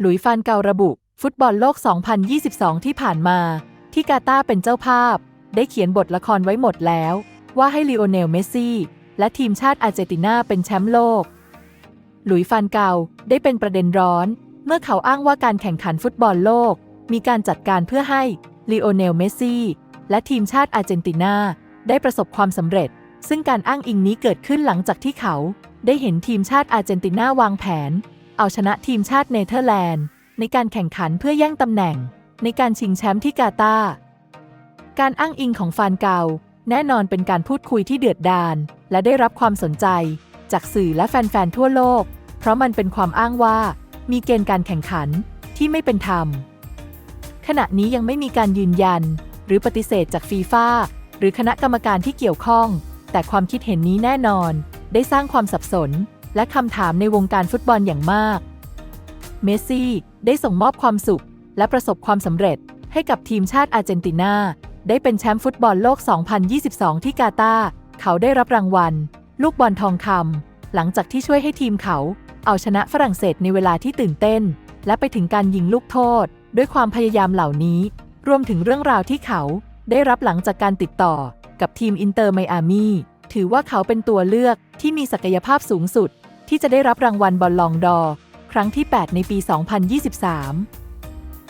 หลุยฟานเการะบุ ฟุตบอลโลก 2022 ที่ผ่านมา ที่กาตาร์เป็นเจ้าภาพ ได้เขียนบทละครไว้หมดแล้ว ว่าให้ลีโอเนล เมสซี่ และทีมชาติอาร์เจนตินาเป็นแชมป์โลก หลุยฟานเกาได้เป็นประเด็นร้อน เมื่อเขาอ้างว่าการแข่งขันฟุตบอลโลก มีการจัดการเพื่อให้ลีโอเนล เมสซี่ และทีมชาติอาร์เจนตินาได้ประสบความสำเร็จ ซึ่งการอ้างอิงนี้เกิดขึ้นหลังจากที่เขา ได้เห็นทีมชาติอาร์เจนตินาวางแผน เอาชนะทีมชาติเนเธอร์แลนด์ ในการแข่งขันเพื่อแย่งตำแหน่ง ในการชิงแชมป์ที่กาตาร์การอ้างอิงของฟานเกา แน่นอนเป็นการพูดคุยที่เดือดดาลและได้รับความสนใจ จากสื่อและแฟนๆ ทั่วโลก เพราะมันเป็นความอ้างว่ามีเกณฑ์การแข่งขันที่ไม่เป็นธรรม ขณะนี้ยังไม่มีการยืนยัน หรือปฏิเสธจากฟีฟ่าหรือคณะกรรมการที่เกี่ยวข้อง แต่ความคิดเห็นนี้แน่นอน ได้สร้างความสับสน และคำถามในวงการฟุตบอลอย่างมาก เมสซี่ได้ส่งมอบความสุข และประสบความสำเร็จให้กับทีมชาติอาร์เจนตินา ได้เป็นแชมป์ฟุตบอลโลก 2022 ที่กาตาร์เขาได้รับรางวัล ลูกบอลทองคำหลังจากที่ช่วยให้ทีมเขา เอาชนะฝรั่งเศสในเวลาที่ตื่นเต้น และไปถึงการยิงลูกโทษ ด้วยความพยายามเหล่านี้ รวมถึงเรื่องราวที่เขา ได้รับหลังจากการติดต่อกับทีมอินเตอร์ไมอามี ถือว่าเขาเป็นตัวเลือกที่มีศักยภาพสูงสุด ที่จะได้รับรางวัลบอลลองดอร์ครั้งที่ 8 ในปี 2023